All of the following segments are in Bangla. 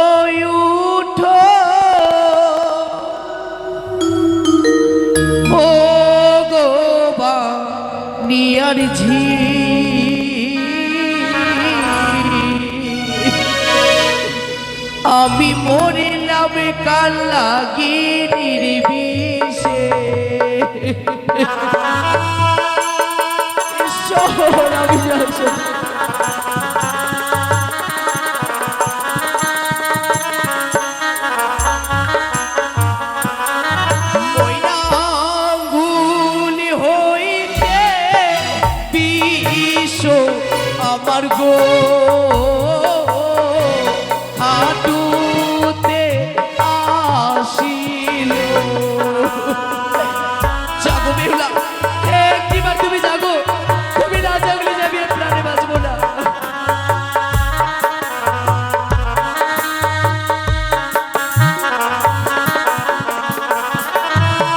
ওই উঠো। ভোগবা নিয়ার ঝি। আমি মরিলাম কাল লাগি নির্বিষে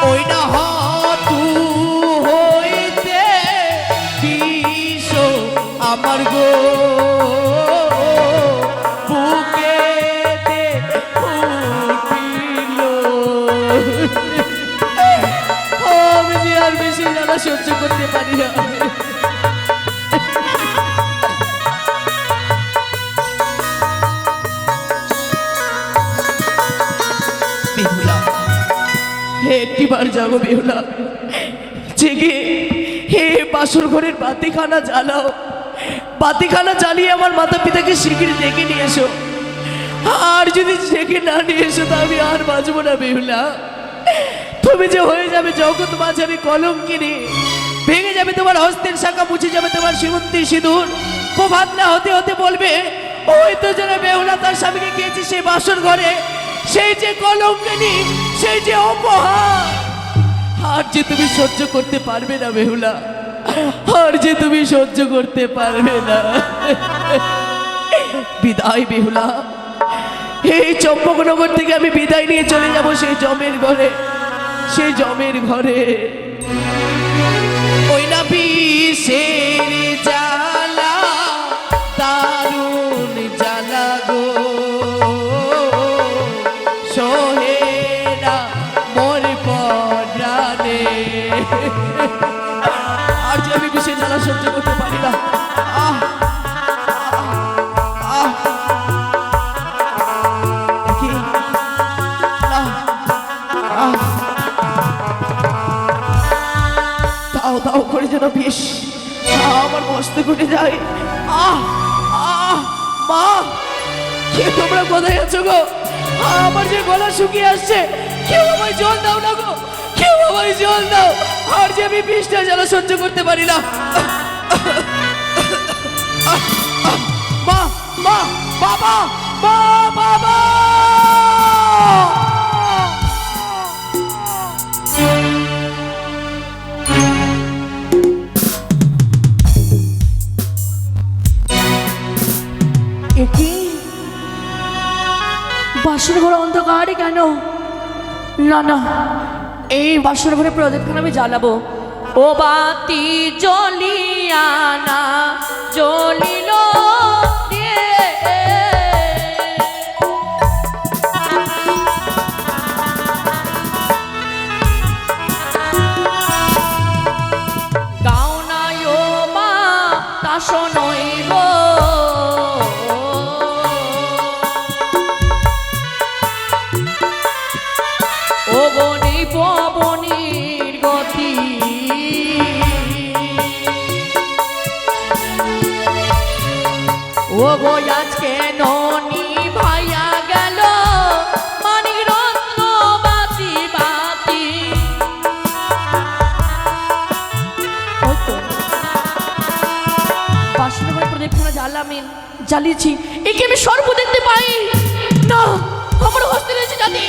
ওই না যাব বেহুলা জেগে হে বাসর ঘরের বাতিখানা জ্বালাও। বাতিখানা জ্বালিয়ে আমার মাতা পিতাকে শিগগির ডেকে নিয়ে এসো। আর যদি ডেকে না নিয়ে এসো, তা আমি আর বাঁচবো না বেহুলা তুমি যে হয়ে যাবে জগৎ মাঝারি কলঙ্কিনী ভেঙে যাবে তোমার হস্তের শাখা, মুছে যাবে তোমার সীমন্তী সিঁদুর। প্রভাত না হতে হতে বলবে, ওই তো যেন বেহুলা তার স্বামীকে গিয়েছে সেই বাসর ঘরে। সেই যে কলঙ্কিনী সেই যে অপহার। আর যে তুমি সহ্য করতে পারবে না বেহুলা আর যে তুমি সহ্য করতে পারবে না। বিদায় বেহুলা এই চম্পকনগর থেকে আমি বিদায় নিয়ে চলে যাব সেই জমের ঘরে, সেই জমের ঘরে। ওই না বিষের জ্বালা, দারুণ জ্বালা গো। যেন বেশ আমার মস্ত করে যায়। মা, কে তোমরা কোথায় আছো গো? আমার যে গলা শুকিয়ে আসছে, কেউ আমায় জল দাও না গো, কেউ আমায় জল দাও। আর যে আমি বিষটা যেন সহ্য করতে পারি না। মা মা, বাবা কেন? না না। এই বাসর ঘরে প্রদীপখানে আমি জ্বালাবো? ও বাতি। গাও না ও মা ও গো, আজকে ননি ভাইয়া গেল। মানিক রত্ন বাতি। বাতি ওই তো। বাসন ঘরে জ্বালিয়েছি। একে আমি সর্ব দেখতে পাই। না আমার হস্তে রয়েছে জাতি।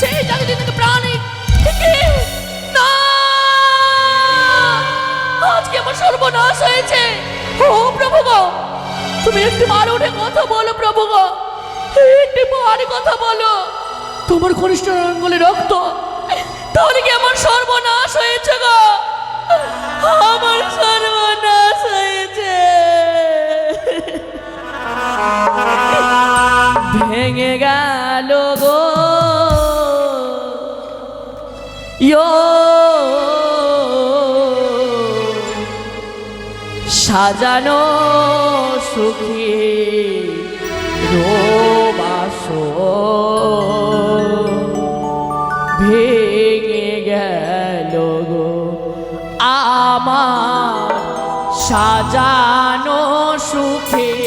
সেই জাতি থেকে প্রাণী। না। আজকে আমার সর্বনাশ হয়েছে। ও প্রভু গো। তুমি একটু উঠে কথা বলো, প্রভু গো। একটু বার কথা বলো। তোমার ঘনিষ্ঠ অঙ্গলে রক্ত তাহলে কি আমার সর্বনাশ হয়েছে গো? আমার সর্বনাশ হয়েছে। ভেঙে গেল গো। ইয়ো। সাজানো ভেঙে গেল গো। আমার সাজানো সুখে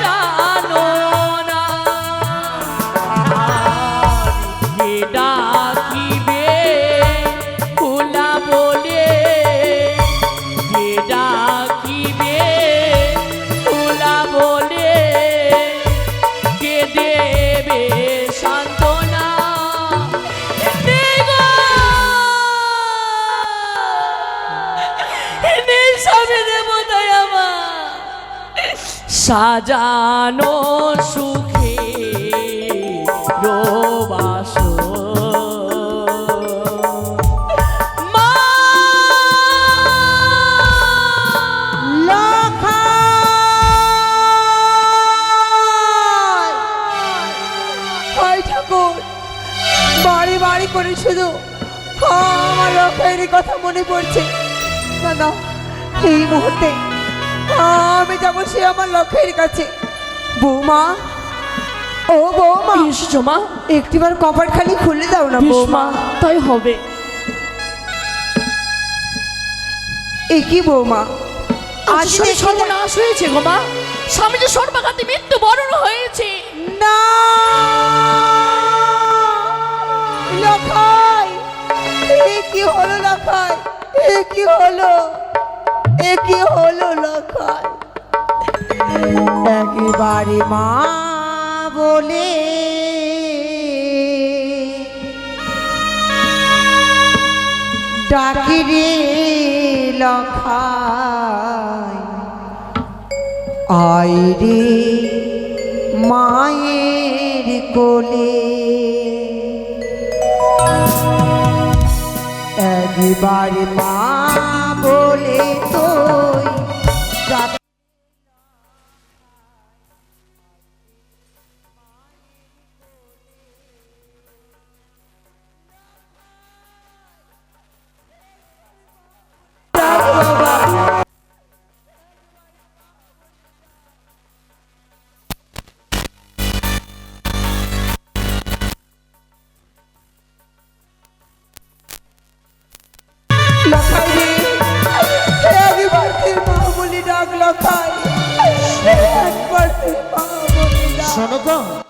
যোগ সাজানো সুখে রোবাস। বাড়ি বাড়ি করে শুধু আমার কথা মনে পড়ছে। না এই মুহূর্তে আমি যাব সে আমার লক্ষ্যের কাছে। বৌমা ও বৌমা মা। একটিবার কপাট খালি খুলে দাও না বৌমা। তাই হবে। এ কি বৌমা? আজ আজ সর্বনাশ হয়েছে গো মা। স্বামী যে সর্বাঘাতে মৃত্যু বরণ হয়েছে। না! লখাই এ কি হলো লখাই? এ কি হলো? এ কি হলো লখাই একেবারে মা বলে, ডাকি রে লখাই আয় রে মায়ের কোলে। একবার মা বলে তুই। শোনো গো